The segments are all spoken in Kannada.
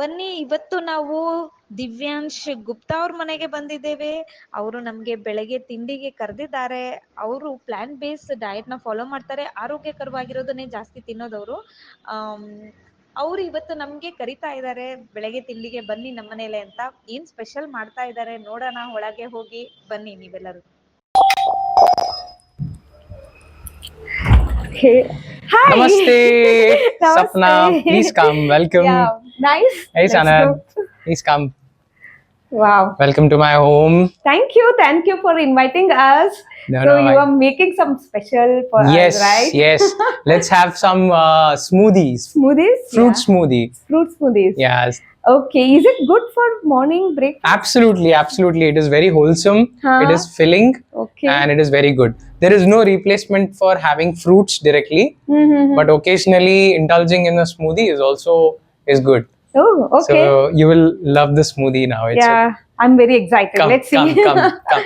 ಬನ್ನಿ, ಇವತ್ತು ನಾವು ದಿವ್ಯಾಂಶ್ ಗುಪ್ತಾ ಅವ್ರ ಮನೆಗೆ ಬಂದಿದ್ದೇವೆ. ಅವರು ನಮ್ಗೆ ಬೆಳಗ್ಗೆ ತಿಂಡಿಗೆ ಕರೆದಿದ್ದಾರೆ. ಅವರು ಪ್ಲಾನ್ ಬೇಸ್ನ ಫಾಲೋ ಮಾಡ್ತಾರೆ. ಆರೋಗ್ಯಕರವಾಗಿರೋದನ್ನೇ ಜಾಸ್ತಿ ತಿನ್ನೋದವರು. ಅವ್ರು ಇವತ್ತು ನಮ್ಗೆ ಕರಿತಾ ಇದ್ದಾರೆ. ಬೆಳಗ್ಗೆ ತಿಂಡಿಗೆ ಬನ್ನಿ ನಮ್ಮನೇಲೆ ಅಂತ. ಏನ್ ಸ್ಪೆಷಲ್ ಮಾಡ್ತಾ ಇದ್ದಾರೆ ನೋಡೋಣ. ಒಳಗೆ ಹೋಗಿ ಬನ್ನಿ ನೀವೆಲ್ಲರೂ. Hi. Namaste, Sapna. Please come. Welcome. Yeah, nice. Hey, Sanad. Please come. Wow. Welcome to my home. Thank you. Thank you for inviting us. No, so no, you I- are making some special for yes, us, right? yes. Let's have some uh, smoothies. Smoothies. Fruit Yeah. smoothie. Fruit smoothies. Yes, Okay. Is it good for morning breakfast? absolutely, absolutely. It is very wholesome. Huh? It is filling, Okay. and it is very good. There is no replacement for having fruits directly, Mm-hmm. but occasionally indulging in a smoothie is also is good. Oh, okay. So you will love the smoothie now. It's yeah, I'm very excited. Come, Let's see. come, come, come.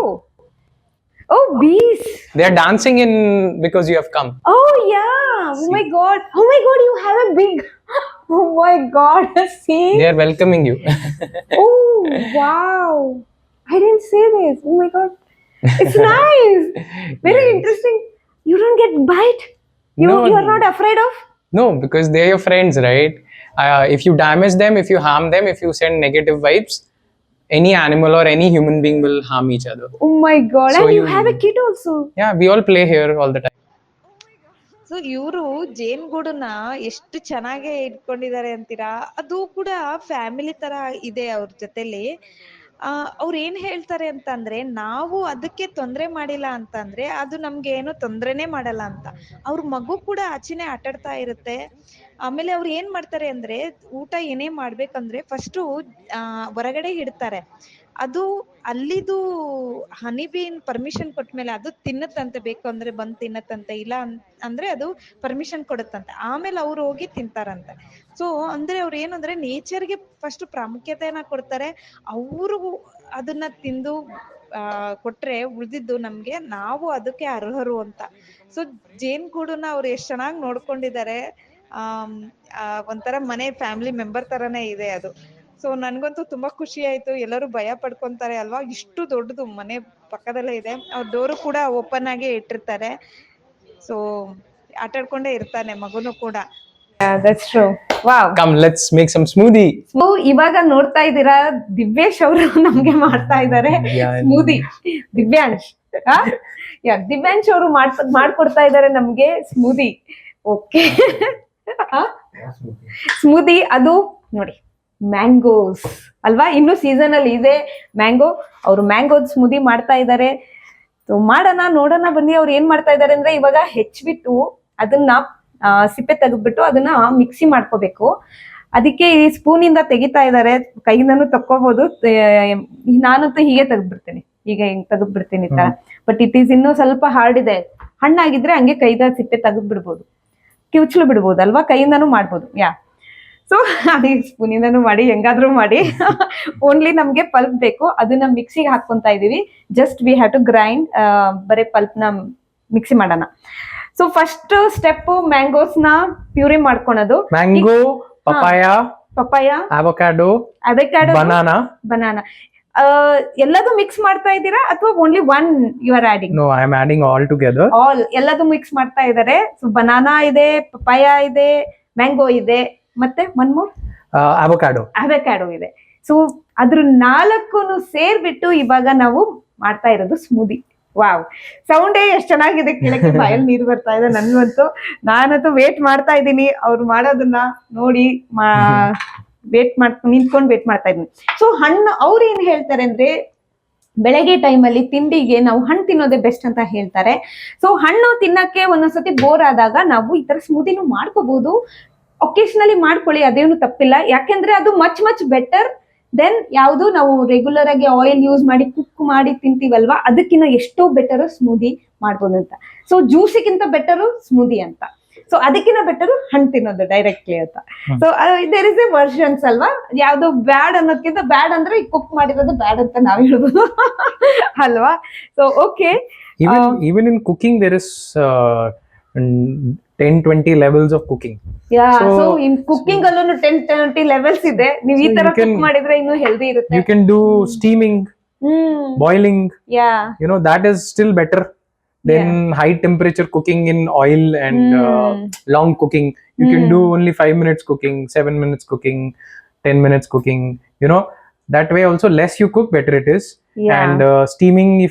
oh. oh, bees. They are dancing in because you have come. Oh yeah! Oh my god! Oh my god! You have a big. Oh my god! See? They are welcoming you. Oh wow! I didn't say this. Oh my god! It's nice. Very Yes. interesting. You don't get bite. You No, you are no. not afraid of. no, because they're your friends, right? Uh, if you damage them, if you harm them, if you send negative vibes, any animal or any human being will harm each other. Oh my god! So and you, you- have a kid also. Yeah, we all play here all the time. So ಇವರು ಜೇನ್ಗೂಡನ್ನ ಎಷ್ಟು ಚೆನ್ನಾಗಿ ಇಟ್ಕೊಂಡಿದ್ದಾರೆ ಅಂತೀರಾ ಅದು ಕೂಡ ಫ್ಯಾಮಿಲಿ ತರ ಇದೆ ಅವ್ರ ಜೊತೆಲಿ ಆ ಅವ್ರು ಏನ್ ಹೇಳ್ತಾರೆ ಅಂತಂದ್ರೆ, ನಾವು ಅದಕ್ಕೆ ತೊಂದ್ರೆ ಮಾಡಿಲ್ಲ ಅಂತಂದ್ರೆ, ಅದು ನಮ್ಗೆ ಏನು ತೊಂದರೆನೇ ಮಾಡಲ್ಲ ಅಂತ. ಅವ್ರ ಮಗು ಕೂಡ ಆಚೆನೆ ಆಟಾಡ್ತಾ ಇರುತ್ತೆ. ಆಮೇಲೆ ಅವ್ರು ಏನ್ ಮಾಡ್ತಾರೆ ಅಂದ್ರೆ, ಊಟ ಏನೇ ಮಾಡ್ಬೇಕಂದ್ರೆ, ಫಸ್ಟು ಹೊರಗಡೆ ಇಡ್ತಾರೆ ಅದು ಅಲ್ಲಿದು ಹನಿ ಬೀನ್ ಪರ್ಮಿಷನ್ ಕೊಟ್ಮೇಲೆ ಅದು ತಿನ್ನತ್ತಂತೆ ಬೇಕು ಅಂದ್ರೆ ಬಂದು ತಿನ್ನತ್ತಂತೆ, ಇಲ್ಲ ಅಂದ್ರೆ ಅದು ಪರ್ಮಿಷನ್ ಕೊಡುತ್ತಂತೆ. ಆಮೇಲೆ ಅವ್ರು ಹೋಗಿ ತಿಂತಾರಂತೆ. ಸೊ ಅಂದ್ರೆ ಅವ್ರು ಏನು ಅಂದ್ರೆ ನೇಚರ್ಗೆ ಫಸ್ಟ್ ಪ್ರಾಮುಖ್ಯತೆಯನ್ನ ಕೊಡ್ತಾರೆ. ಅವರು ಅದನ್ನ ತಿಂದು ಕೊಟ್ರೆ ಉಳಿದಿದ್ದು ನಮ್ಗೆ, ನಾವು ಅದಕ್ಕೆ ಅರ್ಹರು ಅಂತ. ಸೊ ಜೇನ್ಗೂಡನ್ನ ಅವ್ರು ಎಷ್ಟು ಚೆನ್ನಾಗಿ ನೋಡ್ಕೊಂಡಿದ್ದಾರೆ ಒಂಥರ ಮನೆ ಫ್ಯಾಮಿಲಿ ಮೆಂಬರ್ ತರನೇ ಇದೆ ಅದು. ಸೊ ನನ್ಗಂತೂ ತುಂಬಾ ಖುಷಿ ಆಯ್ತು. ಎಲ್ಲರೂ ಭಯ ಪಡ್ಕೊಂತಾರೆ ಅಲ್ವಾ? ಇಷ್ಟು ದೊಡ್ಡದು ಮನೆ ಪಕ್ಕದಲ್ಲೇ ಇದೆ. ಅವ್ರ ಡೋರು ಕೂಡ ಓಪನ್ ಆಗಿ ಇಟ್ಟಿರ್ತಾರೆ. ಸೊ ಆಟಾಡ್ಕೊಂಡೇ ಇರ್ತಾನೆ ಮಗುನು ಕೂಡ. That's true. Come make make some smoothie. So ಇವಾಗ ನೋಡ್ತಾ ಇದ್ದೀರಾ ದಿವ್ಯೇಶ್ ಅವರು ನಮ್ಗೆ ಮಾಡ್ತಾ ಇದ್ದಾರೆ. ಸ್ಮೂದಿ ದಿವ್ಯಾಂಶ್. ಯಾ ದಿವ್ಯಾಂಶ್ ಅವರು ಮಾಡ್ಕೊಡ್ತಾ ಇದ್ದಾರೆ ನಮ್ಗೆ ಸ್ಮೂದಿ ಓಕೆ ಸ್ಮೂದಿ ಅದು ನೋಡಿ. ಮ್ಯಾಂಗೋಸ್ ಅಲ್ವಾ? ಇನ್ನು ಸೀಸನ್ ಅಲ್ಲಿ ಇದೆ ಮ್ಯಾಂಗೋ ಅವರು ಮ್ಯಾಂಗೋ ಸ್ಮೂದಿ ಮಾಡ್ತಾ ಇದ್ದಾರೆ ಮಾಡೋಣ ನೋಡೋಣ ಬನ್ನಿ ಅವ್ರು ಏನ್ ಮಾಡ್ತಾ ಇದ್ದಾರೆ ಅಂದ್ರೆ ಇವಾಗ ಹೆಚ್ಚಿಬಿಟ್ಟು ಅದನ್ನ ಸಿಪ್ಪೆ ತೆಗೆದ್ಬಿಟ್ಟು ಅದನ್ನ ಮಿಕ್ಸಿ ಮಾಡ್ಕೋಬೇಕು. ಅದಕ್ಕೆ ಈ ಸ್ಪೂನ್ ಇಂದ ತೆಗಿತಾ ಇದ್ದಾರೆ ಕೈಯಿಂದನೂ ತಕ್ಕೋಬಹುದು ನಾನಂತೂ ಹೀಗೆ ತೆಗೆದ್ಬಿಡ್ತೀನಿ. ಈಗ ಹಿಂಗ್ ತೆಗೆದ್ಬಿಡ್ತೀನಿ ಈ ತರ. ಬಟ್ ಇಟ್ ಈಸ್ ಇನ್ನೂ ಸ್ವಲ್ಪ ಹಾರ್ಡ್ ಇದೆ. ಹಣ್ಣಾಗಿದ್ರೆ ಹಂಗೆ ಕೈದ ಸಿಪ್ಪೆ ತೆಗೆದ್ಬಿಡ್ಬೋದು. ಕಿವುಚ್ಲು ಬಿಡ್ಬೋದು ಅಲ್ವಾ? ಕೈಯಿಂದನೂ ಮಾಡ್ಬೋದು. ಯಾ? ಸೊ ಅದೇ ಸ್ಪೂನಿಂದನೂ ಮಾಡಿ ಹೆಂಗಾದ್ರೂ ಮಾಡಿ. ಓನ್ಲಿ ನಮ್ಗೆ ಪಲ್ಪ್ ಬೇಕು. ಅದನ್ನ ಮಿಕ್ಸಿಗೆ ಹಾಕೊಂತ ಇದೀವಿ. Just we have to grind ಬರೀ ಪಲ್ಪ್ನ ಮಿಕ್ಸಿ ಮಾಡೋಣ. ಸೊ ಫಸ್ಟ್ ಸ್ಟೆಪ್ ಮ್ಯಾಂಗೋಸ್ನ ಪ್ಯೂರಿ ಮಾಡ್ಕೊಳೋದು. Mango papaya, papaya avocado avocado banana banana ಎಲ್ಲದೂ ಮಿಕ್ಸ್ ಮಾಡ್ತಾ ಇದ್ದೀರಾ? ಅಥವಾ only one you are adding I am adding all together all ಎಲ್ಲದು ಮಿಕ್ಸ್ ಮಾಡ್ತಾ ಇದ್ದಾರೆ ಸೊ ಬನಾನಾ ಇದೆ ಪಪಾಯ ಇದೆ ಮ್ಯಾಂಗೋ ಇದೆ. ಮತ್ತೆ ಮನ್ಮೂರ್ ಅವಕಾಡೋ ಅವಕಾಡೋ ಇದೆ. ಸೊ ಅದ್ರ ನಾಲ್ಕು ಸೇರ್ಬಿಟ್ಟು ಇವಾಗ ನಾವು ಮಾಡ್ತಾ ಇರೋದು ಸ್ಮೂದಿ ವಾವ್ ಸೌಂಡೇ ಎಷ್ಟು ಚೆನ್ನಾಗಿದೆ ಕೇಳಕ್ಕೆ. ಬಾಯಲ್ಲಿ ನೀರು ಬರ್ತಾ ಇದೆ ನನ್ಗಂತೂ. ನಾನಂತೂ ವೇಟ್ ಮಾಡ್ತಾ ಇದ್ದೀನಿ. ಅವ್ರು ಮಾಡೋದನ್ನ ನೋಡಿ ವೇಟ್ ಮಾಡ್ ನಿಂತ್ಕೊಂಡು ವೇಟ್ ಮಾಡ್ತಾ ಇದ್ದೀನಿ. ಸೊ ಹಣ್ಣು ಅವ್ರು ಏನ್ ಹೇಳ್ತಾರೆ ಅಂದ್ರೆ ಬೆಳಗ್ಗೆ ಟೈಮಲ್ಲಿ ತಿಂಡಿಗೆ ನಾವು ಹಣ್ಣು ತಿನ್ನೋದೇ ಬೆಸ್ಟ್ ಅಂತ ಹೇಳ್ತಾರೆ. ಸೊ ಹಣ್ಣು ತಿನ್ನಕ್ಕೆ ಒಂದೊಂದ್ಸತಿ ಬೋರ್ ಆದಾಗ ನಾವು ಈ ತರ ಸ್ಮೂದಿನೂ ಮಾಡ್ಕೋಬಹುದು ಒಕೇಶನಲಿ ಮಾಡ್ಕೊಳ್ಳಿ ಅದೇನು ತಪ್ಪಿಲ್ಲ. ಯಾಕೆಂದ್ರೆ ಅದು ಮಚ್ ಮಚ್ ಬೆಟರ್ ದೆನ್ ಯಾವುದು ನಾವು ರೆಗ್ಯುಲರ್ ಆಗಿ ಆಯಿಲ್ ಯೂಸ್ ಮಾಡಿ ಕುಕ್ ಮಾಡಿ ತಿಂತೀವಲ್ವಾ? ಅದಕ್ಕಿಂತ ಎಷ್ಟೋ ಬೆಟರ್ ಸ್ಮೂದಿ ಮಾಡ್ಬೋದು ಅಂತ. ಸೊ ಜ್ಯೂಸಿಗಿಂತ ಬೆಟರ್ ಸ್ಮೂದಿ ಅಂತ. ಸೊ ಅದಕ್ಕಿಂತ ಬೆಟರ್ ಹಣ್ಣು ತಿನ್ನೋದು ಡೈರೆಕ್ಟ್ಲಿ ಅಂತ. So there is a versions ಅಲ್ವಾ? ಯಾವ್ದು ಬ್ಯಾಡ್ ಅನ್ನೋದಕ್ಕಿಂತ ಬ್ಯಾಡ್ ಅಂದ್ರೆ ಈ ಕುಕ್ ಮಾಡಿರೋದು ಬ್ಯಾಡ್ ಅಂತ ನಾವ್ ಹೇಳ್ಬೋದು. ಅಲ್ವಾ? So okay even in cooking there cooking there is uh, n- 10 20 levels of cooking yeah So- so in cooking ಅಲ್ಲೂ ಟೆನ್ ಟ್ವೆಂಟಿ ಲೆವೆಲ್ಸ್ ಇದೆ ನೀವು ಈ So ತರ you can- ಕುಕ್ ಮಾಡಿದ್ರೆ ಇನ್ನೂ ಹೆಲ್ದಿ ಇರುತ್ತೆ you can do steaming hmm boiling yeah you know that is still better than high temperature cooking in oil and uh, Hmm. long cooking you can Hmm. do only 5 minutes cooking 7 minutes cooking 10 minutes cooking you know that way also less you cook better it is Yeah. and uh, steaming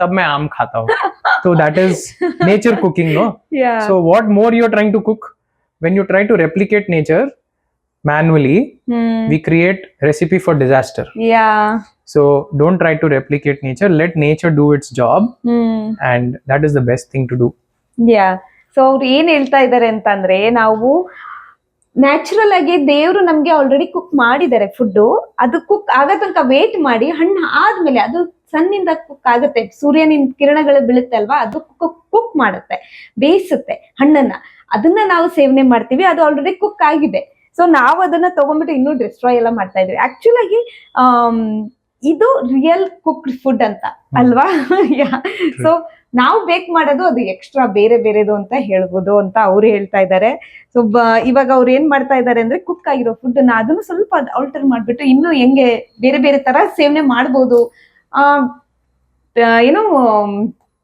तब मैं आम खाता हूँ तो that is nature cooking no yeah so what more you're trying to cook when you try to replicate nature manually hmm we create recipe for disaster yeah so don't try to replicate nature let nature do its job hmm and that is the best thing to do yeah so ಅವ್ರು ಏನ್ ಹೇಳ್ತಾ ಇದಾರೆ ಅಂತಂದ್ರೆ ನಾವು ನ್ಯಾಚುರಲ್ ಆಗಿ ದೇವ್ರು ನಮ್ಗೆ ಆಲ್ರೆಡಿ ಕುಕ್ ಮಾಡಿದ್ದಾರೆ ಫುಡ್ ಅದು ಕುಕ್ ಆಗೋ ತನಕ ವೇಟ್ ಮಾಡಿ ಹಣ್ಣು ಆದ್ಮೇಲೆ ಅದು ಸನ್ನಿಂದ ಕುಕ್ ಆಗುತ್ತೆ. ಸೂರ್ಯನಿನ ಕಿರಣಗಳು ಬೀಳುತ್ತೆ ಅಲ್ವಾ ಅದು ಕುಕ್ ಮಾಡುತ್ತೆ. ಬೇಯಿಸುತ್ತೆ ಹಣ್ಣನ್ನ. ಅದನ್ನ ನಾವು ಸೇವನೆ ಮಾಡ್ತೀವಿ. ಅದು ಆಲ್ರೆಡಿ ಕುಕ್ ಆಗಿದೆ. ಸೊ ನಾವು ಅದನ್ನ ತಗೊಂಡ್ಬಿಟ್ಟು ಇನ್ನೂ ಡಿಸ್ಟ್ರಾಯ್ ಎಲ್ಲ ಮಾಡ್ತಾ ಇದ್ವಿ ಆಕ್ಚುಲ್ ಆಗಿ ಇದು ರಿಯಲ್ ಕುಕ್ಡ್ ಫುಡ್ ಅಂತ ಅಲ್ವಾ? ಸೊ ನಾವು ಬೇಕ್ ಮಾಡೋದು ಅದು ಎಕ್ಸ್ಟ್ರಾ ಬೇರೆ ಬೇರೆದು ಅಂತ ಹೇಳ್ಬೋದು ಅಂತ ಅವ್ರು ಹೇಳ್ತಾ ಇದ್ದಾರೆ. ಸೊ ಇವಾಗ ಅವ್ರು ಏನ್ ಮಾಡ್ತಾ ಇದ್ದಾರೆ ಅಂದ್ರೆ ಕುಕ್ ಆಗಿರೋ ಫುಡ್ ಅನ್ನ ಅದನ್ನು ಸ್ವಲ್ಪ ಆಲ್ಟರ್ ಮಾಡ್ಬಿಟ್ಟು ಇನ್ನು ಹೆಂಗೆ ಬೇರೆ ಬೇರೆ ತರ ಸೇವನೆ ಮಾಡ್ಬೋದು ಏನೋ,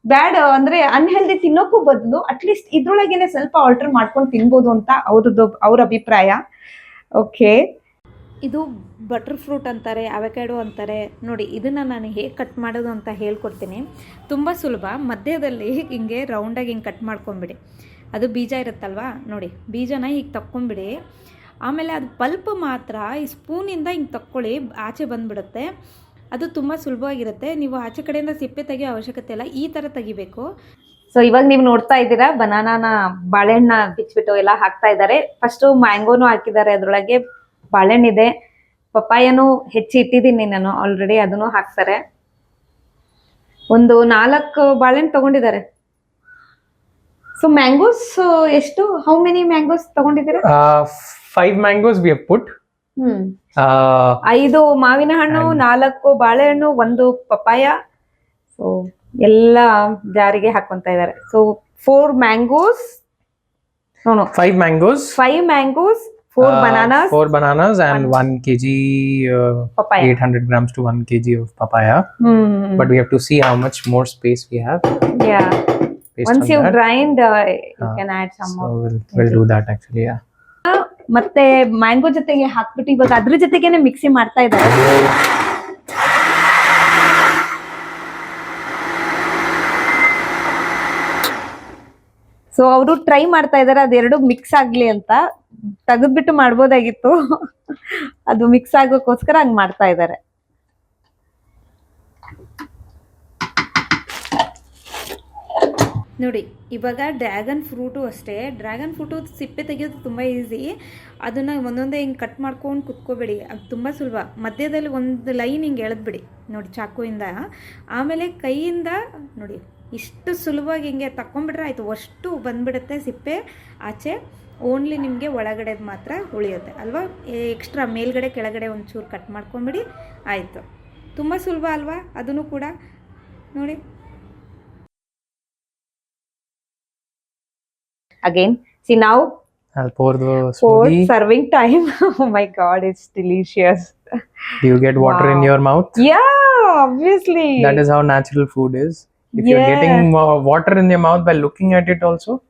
ಬ್ಯಾಡ್ ಅಂದ್ರೆ ಅನ್ಹೆಲ್ದಿ ತಿನ್ನೋಕ್ಕೂ ಬದಲು ಅಟ್ಲೀಸ್ಟ್ ಇದ್ರೊಳಗೇನೆ ಸ್ವಲ್ಪ ಆಲ್ಟರ್ ಮಾಡ್ಕೊಂಡು ತಿನ್ಬೋದು ಅಂತ ಅವ್ರದ್ದು, ಅವ್ರ ಅಭಿಪ್ರಾಯ. ಓಕೆ ಇದು ಬಟರ್ ಫ್ರೂಟ್ ಅಂತಾರೆ ಅವಕಾಡೋ ಅಂತಾರೆ. ನೋಡಿ, ಇದನ್ನು ನಾನು ಹೇಗೆ ಕಟ್ ಮಾಡೋದು ಅಂತ ಹೇಳ್ಕೊಡ್ತೀನಿ. ತುಂಬ ಸುಲಭ. ಮಧ್ಯದಲ್ಲಿ ಹಿಂಗೆ ರೌಂಡಾಗಿ ಹಿಂಗೆ ಕಟ್ ಮಾಡ್ಕೊಂಬಿಡಿ. ಅದು ಬೀಜ ಇರುತ್ತಲ್ವಾ? ನೋಡಿ, ಬೀಜನ ಹೀಗೆ ತಕ್ಕೊಂಬಿಡಿ. ಆಮೇಲೆ ಅದು ಪಲ್ಪ್ ಮಾತ್ರ ಈ ಸ್ಪೂನಿಂದ ಹಿಂಗೆ ತಕ್ಕೊಳ್ಳಿ, ಆಚೆ ಬಂದ್ಬಿಡುತ್ತೆ. ಅದು ತುಂಬ ಸುಲಭವಾಗಿರುತ್ತೆ. ನೀವು ಆಚೆ ಕಡೆಯಿಂದ ಸಿಪ್ಪೆ ತೆಗೆಯೋ ಅವಶ್ಯಕತೆ ಇಲ್ಲ. ಈ ತರ ತೆಗಿಬೇಕು. ಸೊ ಇವಾಗ ನೀವು ನೋಡ್ತಾ ಇದ್ದೀರಾ ಬನಾನಾನ ಬಾಳೆಹಣ್ಣ ಬಿಚ್ಚಿಬಿಟ್ಟು ಎಲ್ಲ ಹಾಕ್ತಾ ಇದ್ದಾರೆ. ಫಸ್ಟ್ ಮ್ಯಾಂಗೋನು ಹಾಕಿದ್ದಾರೆ ಅದ್ರೊಳಗೆ. ಬಾಳೆಹಣ್ಣಿದೆ ಪಪ್ಪಾಯನು ಹೆಚ್ಚಿ ಇಟ್ಟಿದ್ದೀನಿ ನಾನು ಆಲ್ರೆಡಿ ಅದನ್ನು ಹಾಕ್ತಾರೆ. ಒಂದು ನಾಲ್ಕು ಬಾಳೆಹಣ್ಣು ತಗೊಂಡಿದ್ದಾರೆ. ಸೊ ಮ್ಯಾಂಗೋಸ್ ಎಷ್ಟು? ಹೌ ಮೆನಿ ಮ್ಯಾಂಗೋಸ್ ತಗೊಂಡಿದ್ದೀರಾ? Five mangoes we we uh, ಐದು ಮಾವಿನ ಹಣ್ಣು ನಾಲ್ಕು ಬಾಳೆಹಣ್ಣು ಒಂದು ಪಪ್ಪಾಯ ಸೊ ಎಲ್ಲ ಜಾರಿಗೆ ಹಾಕೊಂತ ಇದ್ದಾರೆ so four mangoes five mangoes five mangoes four bananas bananas four bananas and One- one kg uh, papaya 800 grams to 1 kg of papaya but we have to see how much more space we have yeah based once on you that. Grind you Ah, can add some so we'll, we'll do that actually yeah ಮತ್ತೆ ಮ್ಯಾಂಗೋ ಜೊತೆಗೆ ಹಾಕ್ಬಿಟ್ಟು ಇವಾಗ ಅದ್ರ ಜೊತೆಗೇನೆ ಮಿಕ್ಸಿ ಮಾಡ್ತಾ ಇದ್ದಾರೆ. ಸೊ ಅವರು ಟ್ರೈ ಮಾಡ್ತಾ ಇದಾರೆ ಅದೆರಡು ಮಿಕ್ಸ್ ಆಗ್ಲಿ ಅಂತ. ತೆಗೆದ್ಬಿಟ್ಟು ಮಾಡ್ಬೋದಾಗಿತ್ತು. ಅದು ಮಿಕ್ಸ್ ಆಗೋಕ್ಕೋಸ್ಕರ ಹಂಗ್ ಮಾಡ್ತಾ ಇದ್ದಾರೆ. ನೋಡಿ, ಇವಾಗ ಡ್ರ್ಯಾಗನ್ ಫ್ರೂಟು ಅಷ್ಟೇ. ಡ್ರ್ಯಾಗನ್ ಫ್ರೂಟು ಸಿಪ್ಪೆ ತೆಗೆಯೋದು ತುಂಬ ಈಸಿ. ಅದನ್ನು ಒಂದೊಂದೇ ಹಿಂಗೆ ಕಟ್ ಮಾಡ್ಕೊಂಡು ಕುತ್ಕೋಬೇಡಿ. ಅದು ತುಂಬ ಸುಲಭ. ಮಧ್ಯದಲ್ಲಿ ಒಂದು ಲೈನ್ ಹಿಂಗೆ ಎಳೆದ್ಬಿಡಿ. ನೋಡಿ, ಚಾಕುವಿಂದ. ಆಮೇಲೆ ಕೈಯಿಂದ, ನೋಡಿ, ಇಷ್ಟು ಸುಲಭವಾಗಿ ಹಿಂಗೆ ತಕ್ಕೊಂಬಿಟ್ರೆ ಆಯಿತು. ಅಷ್ಟು ಬಂದುಬಿಡುತ್ತೆ ಸಿಪ್ಪೆ. ಆಚೆ ಓನ್ಲಿ ನಿಮಗೆ ಒಳಗಡೆ ಮಾತ್ರ ಉಳಿಯುತ್ತೆ. ಅಲ್ವಾ? ಎಕ್ಸ್ಟ್ರಾ ಮೇಲ್ಗಡೆ, ಕೆಳಗಡೆ ಒಂಚೂರು ಕಟ್ ಮಾಡ್ಕೊಂಬಿಡಿ ಆಯಿತು. ತುಂಬ ಸುಲಭ ಅಲ್ವಾ? ಅದನ್ನು ಕೂಡ. ನೋಡಿ. Again, see now. I'll pour the pour serving time. oh my god, it's delicious. Do you get water wow. in your mouth? Yeah, obviously. That is how natural food is. If you're getting water in your mouth by looking at it, also,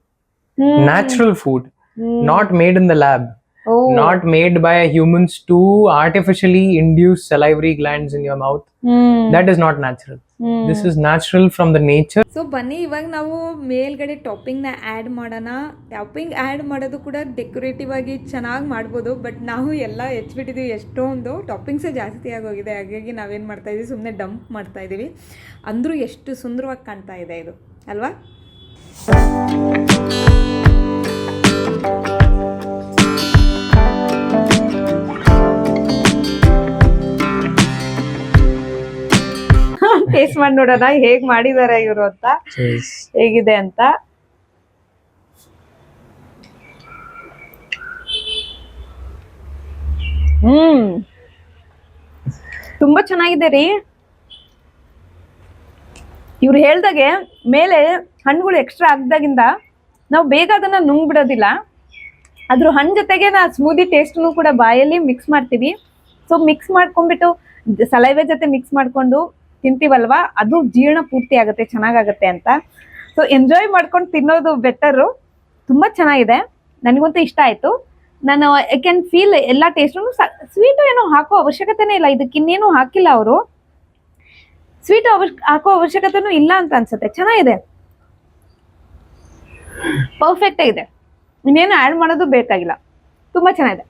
mm. natural food, mm. not made in the lab. Oh. not made by humans to artificially induce salivary glands in your mouth. Hmm That is not natural. Hmm. This is natural from the nature. So ಬನ್ನಿ ಇವಾಗ ನಾವು ಮೇಲ್ಗಡೆ ಟಾಪಿಂಗ್ನ ಆ್ಯಡ್ ಮಾಡೋಣ ಟಾಪಿಂಗ್ ಆ್ಯಡ್ ಮಾಡೋದು ಕೂಡ ಡೆಕೋರೇಟಿವ್ ಆಗಿ ಚೆನ್ನಾಗಿ ಮಾಡ್ಬೋದು ಬಟ್ ನಾವು ಎಲ್ಲ ಹೆಚ್ಚಿಬಿಟ್ಟಿದ್ದೀವಿ ಎಷ್ಟೊಂದು ಟಾಪಿಂಗ್ಸೇ ಜಾಸ್ತಿ ಆಗೋಗಿದೆ ಹಾಗಾಗಿ ನಾವೇನು ಮಾಡ್ತಾ ಇದೀವಿ ಸುಮ್ಮನೆ ಡಂಪ್ ಮಾಡ್ತಾ ಇದ್ದೀವಿ ಅಂದರೂ ಎಷ್ಟು ಸುಂದರವಾಗಿ ಕಾಣ್ತಾ ಇದೆ ಇದು ಅಲ್ವಾ ಟೇಸ್ಟ್ ಮಾಡಿ ನೋಡೋಣ ಹೇಗ್ ಮಾಡಿದಾರೆ ಇವರು ಅಂತ. ಹೇಗಿದೆ ಅಂತ. ಹ್ಮ್. ತುಂಬಾ ಚೆನ್ನಾಗಿದೆ ರೀ. ಇವ್ರು ಹೇಳ್ದಾಗೆ ಮೇಲೆ ಹಣ್ಣುಗಳು ಎಕ್ಸ್ಟ್ರಾ ಆಗ್ದಾಗಿಂದ ನಾವು ಬೇಗ ಅದನ್ನ ನುಂಗ್ ಬಿಡೋದಿಲ್ಲ ಅದ್ರ ಹಣ್ಣು ಜೊತೆಗೆ ನಾ ಸ್ಮೂದಿ ಟೇಸ್ಟ್ನು ಕೂಡ ಬಾಯಲ್ಲಿ ಮಿಕ್ಸ್ ಮಾಡ್ತೀವಿ. ಸೊ ಮಿಕ್ಸ್ ಮಾಡ್ಕೊಂಡ್ಬಿಟ್ಟು ಸಲೈವೆ ಜೊತೆ ಮಿಕ್ಸ್ ಮಾಡ್ಕೊಂಡು ತಿಂತೀವಲ್ವಾ? ಅದು ಜೀರ್ಣ ಪೂರ್ತಿ ಆಗುತ್ತೆ ಚೆನ್ನಾಗಾಗತ್ತೆ ಅಂತ. ಸೊ ಎಂಜಾಯ್ ಮಾಡ್ಕೊಂಡು ತಿನ್ನೋದು ಬೆಟರು ತುಂಬ ಚೆನ್ನಾಗಿದೆ. ನನಗಂತೂ ಇಷ್ಟ ಆಯಿತು. ನಾನು ಐ ಕ್ಯಾನ್ ಫೀಲ್ ಎಲ್ಲ ಟೇಸ್ಟು ಸ್ವೀಟು ಏನೋ ಹಾಕೋ ಅವಶ್ಯಕತೆನೇ ಇಲ್ಲ. ಇದಕ್ಕೆ ಇನ್ನೇನು ಹಾಕಿಲ್ಲ ಅವರು. ಸ್ವೀಟ್ ಹಾಕೋ ಅವಶ್ಯಕತೆನೂ ಇಲ್ಲ ಅಂತ ಅನ್ಸುತ್ತೆ. ಚೆನ್ನಾಗಿದೆ. ಪರ್ಫೆಕ್ಟ್ ಆಗಿದೆ. ಇನ್ನೇನು ಆ್ಯಡ್ ಮಾಡೋದು ಬೇಕಾಗಿಲ್ಲ. ತುಂಬ ಚೆನ್ನಾಗಿದೆ.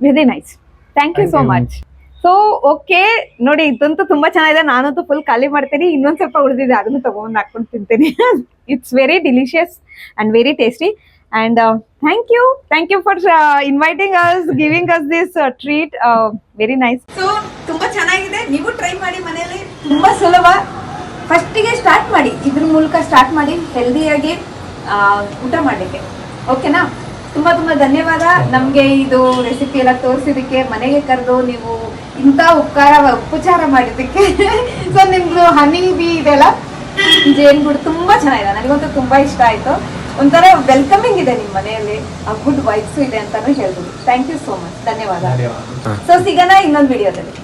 Very nice thank you so much so okay ನೋಡಿ, ಇದಂತೂ ತುಂಬಾ ಚೆನ್ನಾಗಿದೆ. ನಾನಂತೂ ಫುಲ್ ಖಾಲಿ ಮಾಡ್ತೀನಿ. ಇನ್ನೊಂದ್ ಸ್ವಲ್ಪ ಉಳಿದಿದೆ. ಅದನ್ನು ತಗೊಂಡ್ ಹಾಕೊಂಡು ತಿಂತೀನಿ. It's very delicious and very tasty and thank you thank you for inviting us giving us this treat very nice so ತುಂಬಾ ಚೆನ್ನಾಗಿದೆ. ನೀವು ಟ್ರೈ ಮಾಡಿ ಮನೆಯಲ್ಲಿ. ತುಂಬಾ ಸುಲಭ. ಫಸ್ಟಿಗೆ ಸ್ಟಾರ್ಟ್ ಮಾಡಿ. ಇದ್ರ ಮೂಲಕ ಸ್ಟಾರ್ಟ್ ಮಾಡಿ. ಹೆಲ್ದಿಯಾಗಿ ಊಟ ಮಾಡಲಿಕ್ಕೆ. ಓಕೆನಾ ತುಂಬ ತುಂಬ ಧನ್ಯವಾದ. ನಮಗೆ ಇದು ರೆಸಿಪಿ ಎಲ್ಲ ತೋರಿಸಿದಕ್ಕೆ ಮನೆಗೆ ಕರೆದು ನೀವು ಇಂಥ ಉಪಕಾರ ಉಪಚಾರ ಮಾಡಿದ್ದಕ್ಕೆ. ಸೊ ನಿಮ್ದು ಹನಿ ಬಿ ಇದೆಲ್ಲ ಗುಡ್ ತುಂಬಾ ಚೆನ್ನಾಗಿದೆ. ನನಗಂತೂ ತುಂಬ ಇಷ್ಟ ಆಯ್ತು. ಒಂಥರ ವೆಲ್ಕಮಿಂಗ್ ಇದೆ ನಿಮ್ಮ ಮನೆಯಲ್ಲಿ. ಆ ಗುಡ್ ವೈಬ್ಸು ಇದೆ ಅಂತಾನು ಹೇಳ್ಬೋದು. ಥ್ಯಾಂಕ್ ಯು ಸೋ ಮಚ್ ಧನ್ಯವಾದ. ಸೊ ಸಿಗೋಣ ಇನ್ನೊಂದು ವಿಡಿಯೋದಲ್ಲಿ